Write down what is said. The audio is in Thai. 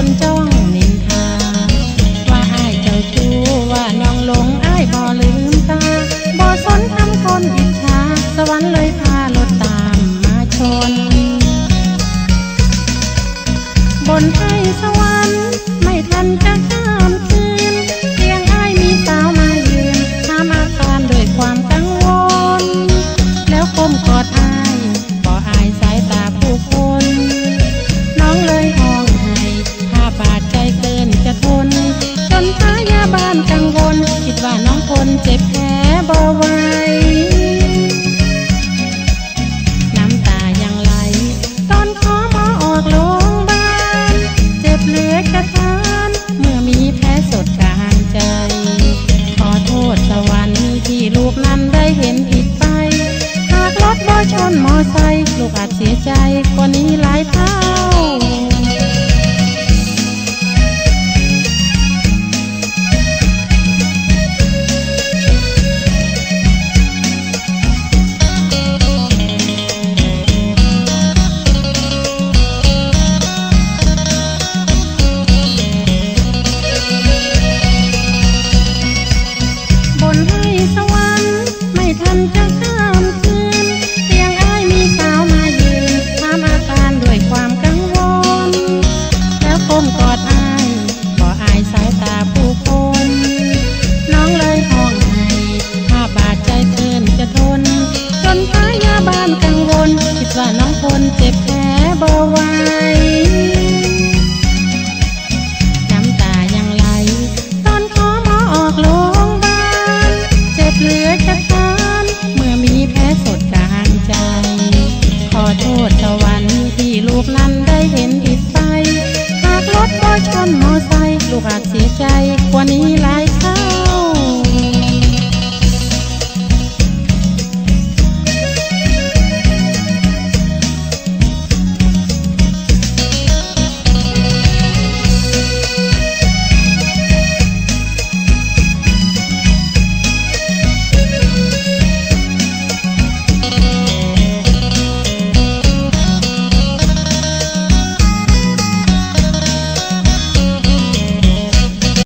คนจ้องนินทา ว่าอ้ายเจ้าชู้ว่าน้องหลงอ้ายบ่ลืมตาบ่สนทำคนอิจฉาสวรรค์เลยพาลดตามมาชน บนไอสวรรค์ไม่ทันจัก เจ็บแผลบ่ไหวน้ำตายังไหล ตอนขอหมอออกโรงพยาบาล เจ็บเหลือกระทานเมื่อมีแพ้สดกลางใจ ขอโทษสวรรค์ที่ลูกนั้นได้เห็นผิดไป หากรถบ่ชนมอไซค์ลูกอาจเสียใจกว่านี้หลายเท่า กอาจเสียใจกว่านี้